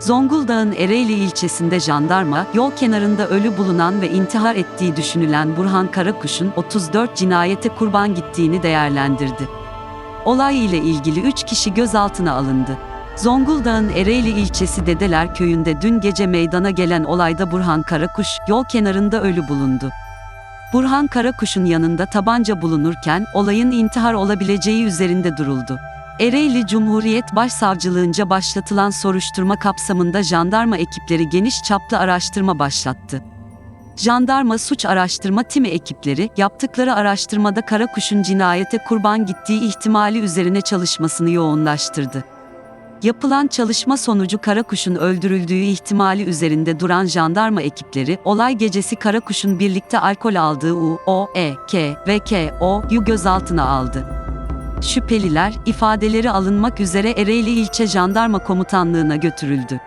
Zonguldak'ın Ereğli ilçesinde jandarma, yol kenarında ölü bulunan ve intihar ettiği düşünülen Burhan Karakuş'un 34 cinayete kurban gittiğini değerlendirdi. Olay ile ilgili 3 kişi gözaltına alındı. Zonguldak'ın Ereğli ilçesi Dedeler köyünde dün gece meydana gelen olayda Burhan Karakuş, yol kenarında ölü bulundu. Burhan Karakuş'un yanında tabanca bulunurken olayın intihar olabileceği üzerinde duruldu. Ereğli Cumhuriyet Başsavcılığınca başlatılan soruşturma kapsamında jandarma ekipleri geniş çaplı araştırma başlattı. Jandarma Suç Araştırma Timi ekipleri yaptıkları araştırmada Karakuş'un cinayete kurban gittiği ihtimali üzerine çalışmasını yoğunlaştırdı. Yapılan çalışma sonucu Karakuş'un öldürüldüğü ihtimali üzerinde duran jandarma ekipleri, olay gecesi Karakuş'un birlikte alkol aldığı U, O, E, K ve K, O'yu gözaltına aldı. Şüpheliler, ifadeleri alınmak üzere Ereğli İlçe Jandarma Komutanlığı'na götürüldü.